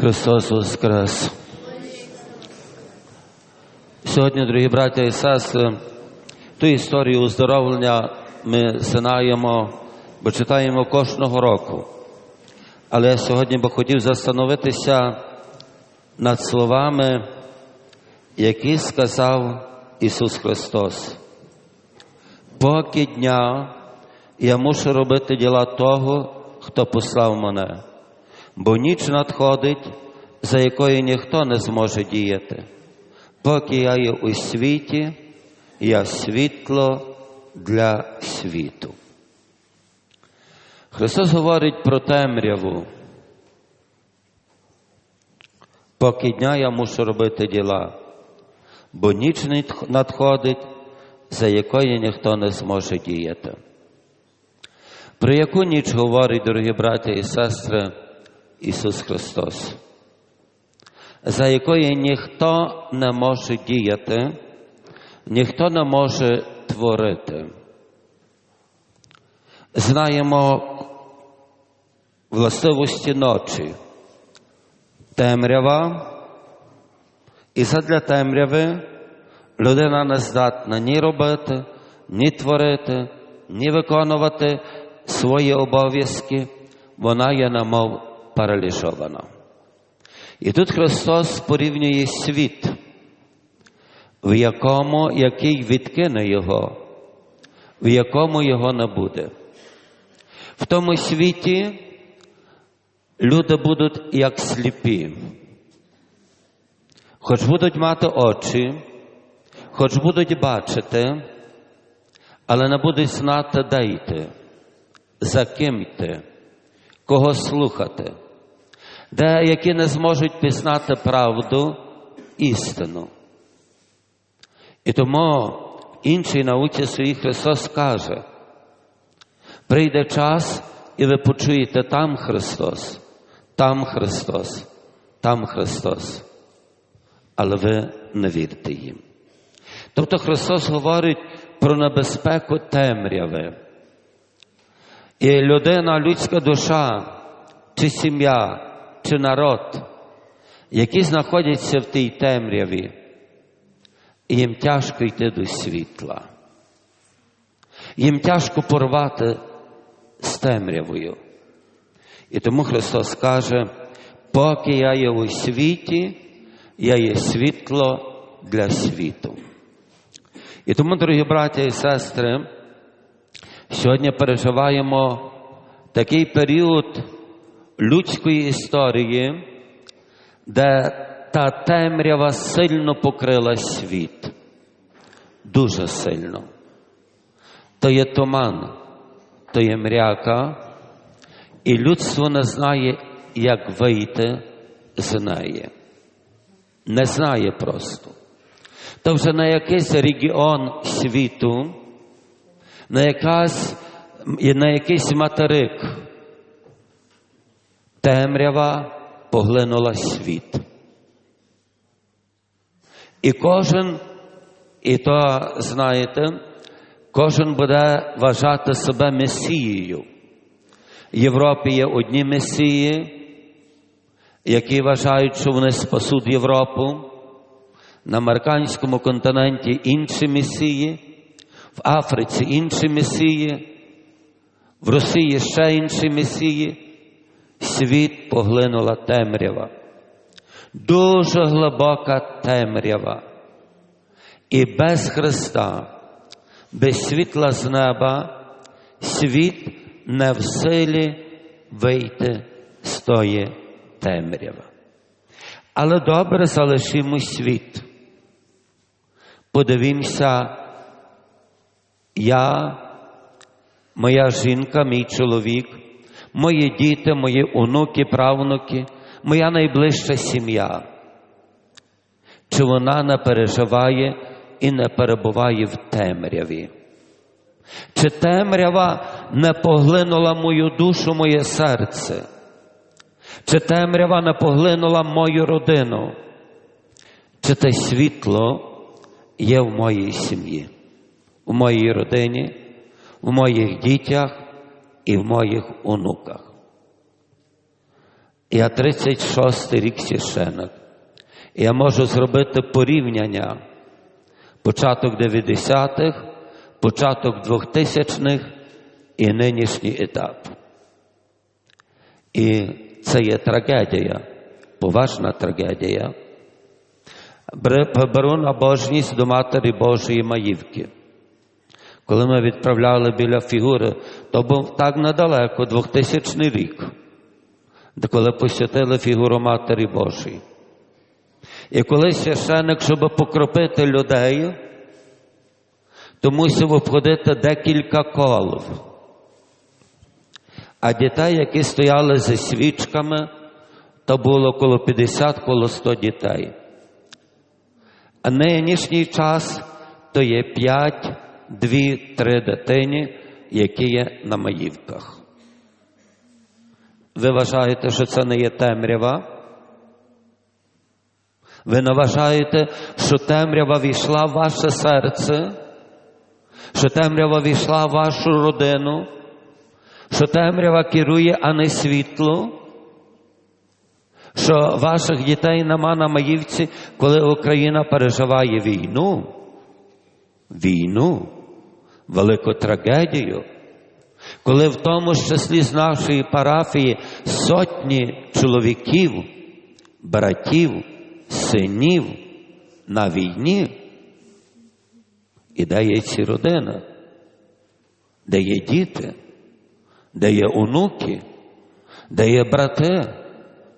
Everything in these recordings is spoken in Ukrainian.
Христос Воскрес! Сьогодні, дорогі браття і сестри, ту історію оздоровлення ми знаємо, бо читаємо кожного року. Але я сьогодні би хотів застановитися над словами, які сказав Ісус Христос. Поки дня я мушу робити діла того, хто послав мене, бо ніч надходить, за якою ніхто не зможе діяти. Поки я є у світі, я світло для світу. Христос говорить про темряву. Поки дня я мушу робити діла, бо ніч надходить, за якої ніхто не зможе діяти. Про яку ніч говорить, дорогі браті і сестри, Ісус Христос, за якої ніхто не може діяти, ніхто не може творити. Знаємо властивості ночі, темрява, і задля темряви людина не здатна ні робити, ні творити, ні виконувати свої обов'язки, вона є намов паралізована. І тут Христос порівнює світ, в якому який відкине Його, в якому Його не буде. В тому світі люди будуть як сліпі, хоч будуть мати очі, хоч будуть бачити, але не будуть знати, де йти, за ким йти, кого слухати, де які не зможуть пізнати правду, істину. І тому іншій науці своїй Христос каже, прийде час, і ви почуєте там Христос, там Христос, там Христос, але ви не вірите їм. Тобто Христос говорить про небезпеку темряви. І людина, людська душа, чи сім'я, чи народ, які знаходяться в тій темряві, і їм тяжко йти до світла. Їм тяжко порвати з темрявою. І тому Христос каже, поки я є у світі, я є світло для світу. І тому, дорогі браття і сестри, сьогодні переживаємо такий період людської історії, де та темрява сильно покрила світ. Дуже сильно. То є туман, то є мряка, і людство не знає, як вийти з неї. Не знає просто. То вже на якийсь регіон світу, на, якась, на якийсь материк темрява поглинула світ. І кожен, і то знаєте, кожен буде вважати себе месією. В Європі є одні месії, які вважають, що вони спасуть Європу. На американському континенті інші месії, в Африці інші месії, в Росії ще інші месії. Світ поглинула темрява. Дуже глибока темрява. І без Христа, без світла з неба, світ не в силі вийти з тої темряви. Але добре залишимо світ. Подивімося, я, моя жінка, мій чоловік, мої діти, мої онуки, правнуки, моя найближча сім'я. Чи вона не переживає і не перебуває в темряві? Чи темрява не поглинула мою душу, моє серце? Чи темрява не поглинула мою родину? Чи те світло є в моїй сім'ї, в моїй родині, в моїх дітях і в моїх онуках? Я 36 рік священик. І я можу зробити порівняння початок 90-х, початок 2000-х і нинішній етап. І це є трагедія, поважна трагедія. Беру набожність до Матері Божої Маївки. Коли ми відправляли біля фігури, то був так недалеко, 2000 рік, коли посвятили фігуру Матері Божої. І коли священик, щоб покропити людей, то мусив обходити декілька колів. А дітей, які стояли зі свічками, то було коло 50, коло 100 дітей. А нинішній час то є 5, 2, 3 дитині, які є на маївках. Ви вважаєте, що це не є темрява? Ви не вважаєте, що темрява війшла в ваше серце, що темрява війшла в вашу родину, що темрява керує, а не світло, що ваших дітей нема на Маївці, коли Україна переживає війну, війну, велику трагедію, коли в тому ж числі з нашої парафії сотні чоловіків, братів, синів на війні, і де є ці родини, де є діти, де є онуки, де є брати,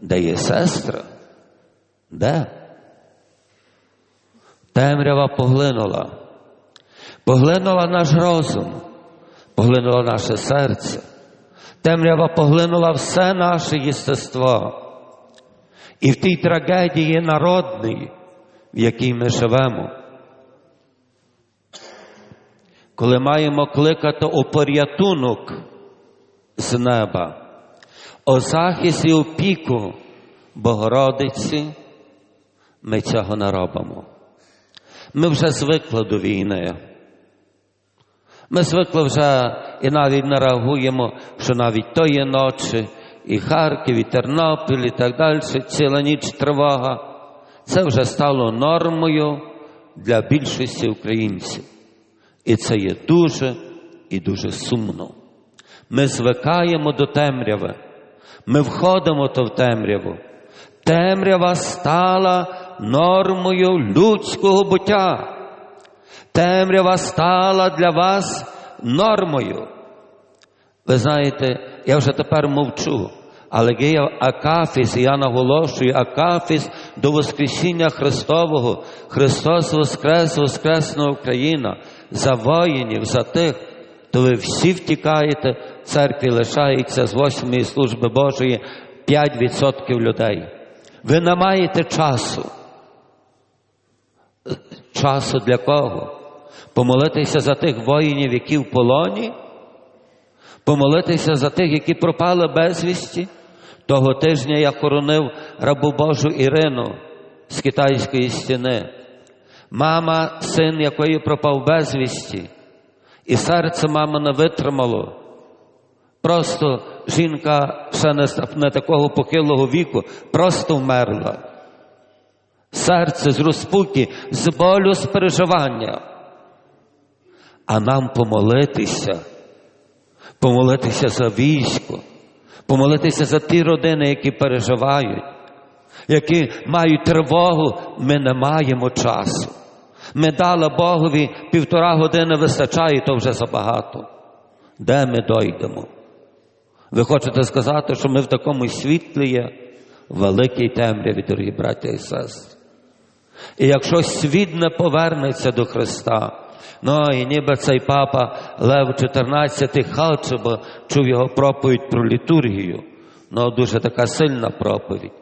де є сестри, де? Темрява поглинула, поглинула наш розум, поглинула наше серце, темрява поглинула все наше єстество. І в тій трагедії народній, в якій ми живемо, коли маємо кликати о порятунок з неба, о захист і опіку Богородиці, ми цього не робимо. Ми вже звикли до війни. Ми звикли вже і навіть не реагуємо, що навіть тої ночі і Харків, і Тернопіль, і так далі, ціла ніч тривога. Це вже стало нормою для більшості українців. І це є дуже і дуже сумно. Ми звикаємо до темряви, ми входимо то в темряву. Темрява стала нормою людського буття. Темрява стала для вас нормою. Ви знаєте, я вже тепер мовчу, але є Акафіс, і я наголошую, Акафіс до Воскресіння Христового, Христос Воскрес, Воскресна Україна, за воїнів, за тих, то ви всі втікаєте, в церкві лишається з восьмої служби Божої 5% людей. Ви не маєте часу. Часу для кого? Помолитися за тих воїнів, які в полоні? Помолитися за тих, які пропали безвісті. Того тижня я хоронив рабу Божу Ірину з китайської стіни. Мама, син якої пропав безвісті, і серце мами не витримало. Просто жінка ще не, не такого похилого віку, просто вмерла. Серце з розпуки, з болю, з переживання. А нам помолитися помолитися за військо, помолитися за ті родини, які переживають, які мають тривогу, ми не маємо часу. Ми дали Богові півтора години вистачає, то вже забагато. Де ми дойдемо? Ви хочете сказати, що ми в такому світлі є великій темряві, дорогі браття і сестри. І якщо світ не повернеться до Христа, Ну і ніби цей папа Лев XIV халче, бо чув його проповідь про літургію. Ну, дуже така сильна проповідь.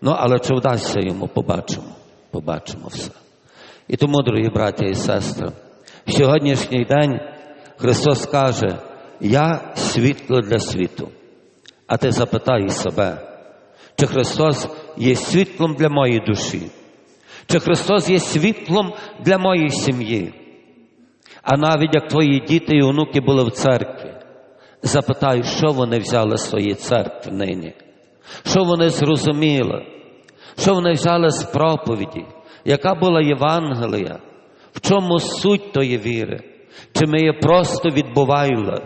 Ну, але чи вдасться йому, побачимо. Побачимо все. І тому, дорогі браття і сестри, в сьогоднішній день Христос каже, я світло для світу. А ти запитай себе, чи Христос є світлом для моєї душі, чи Христос є світлом для моєї сім'ї. А навіть як твої діти і онуки були в церкві, запитай, що вони взяли з своєї церкви нині. що вони зрозуміли, що вони взяли з проповіді, яка була Євангелія, в чому суть тої віри, чи ми її просто відбували,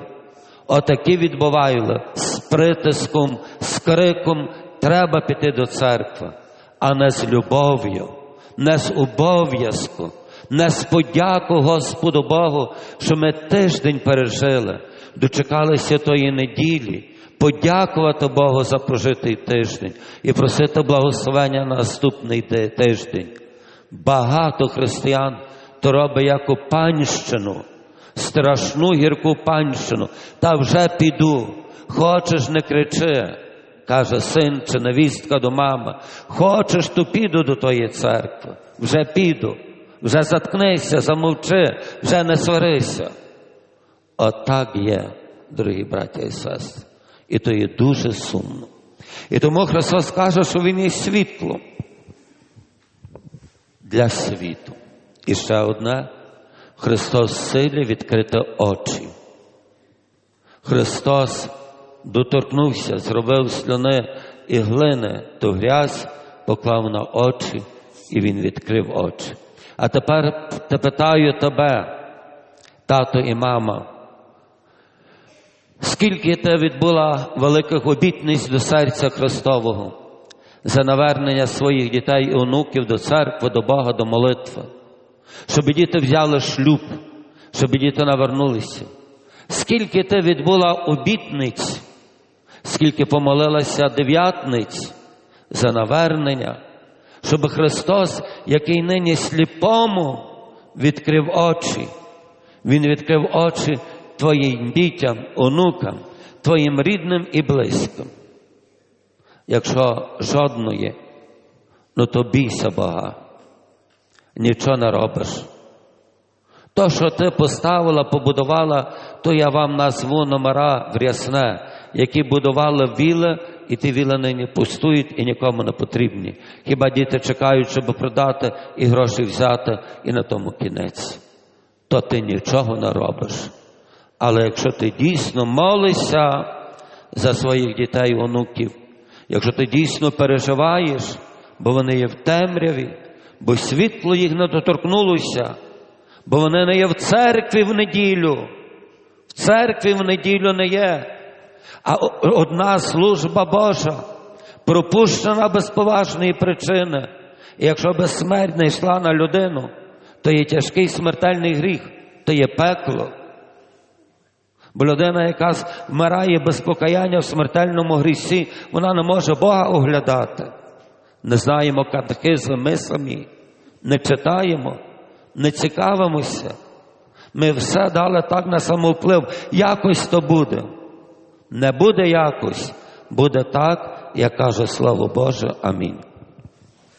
отакі відбували з притиском, з криком, треба піти до церкви, а не з любов'ю, не з обов'язку, з подяку Господу Богу, що ми тиждень пережили, дочекалися тої неділі, подякувати Богу за прожитий тиждень і просити благословення на наступний тиждень. Багато християн то робить як у панщину, страшну гірку панщину. Та вже піду. Хочеш, не кричи, каже син чи невістка до мами. Хочеш, то піду до тої церкви. Вже піду. Вже заткнися, замовчи, вже не сварися. Отак є, дорогі браття і сестри. І то є дуже сумно. І тому Христос каже, що Він є світлом для світу. І ще одне, Христос силі відкрити очі. Христос доторкнувся, зробив слюни і глини, ту грязь поклав на очі, і Він відкрив очі. А тепер те питаю тебе, тато і мама, скільки ти відбула великих обітниць до серця Христового за навернення своїх дітей і онуків до церкви, до Бога, до молитви, щоб діти взяли шлюб, щоб діти навернулися. Скільки ти відбула обітниць, скільки помолилася дев'ятниць за навернення, щоб Христос, який нині сліпому, відкрив очі, Він відкрив очі твоїм дітям, онукам, твоїм рідним і близьким. Якщо жодної, ну то бійся Бога, нічого не робиш. То, що ти поставила, побудувала, то я вам назву номера в рясне, які будували віли, і ті віли нині пустують і нікому не потрібні. Хіба діти чекають, щоб продати і гроші взяти, і на тому кінець. То ти нічого не робиш. Але якщо ти дійсно молишся за своїх дітей, онуків, якщо ти дійсно переживаєш, бо вони є в темряві, бо світло їх не доторкнулося, бо вони не є в церкві в неділю, в церкві в неділю не є. А одна служба Божа пропущена без поважної причини. І якщо би смерть не йшла на людину, то є тяжкий смертельний гріх, то є пекло. Бо людина, яка вмирає без покаяння в смертельному грісі, вона не може Бога оглядати. Не знаємо катехизми ми самі, не читаємо, не цікавимося. Ми все дали так на самовплив, якось то буде. Не буде якось, буде так, як каже Слово Боже. Амінь.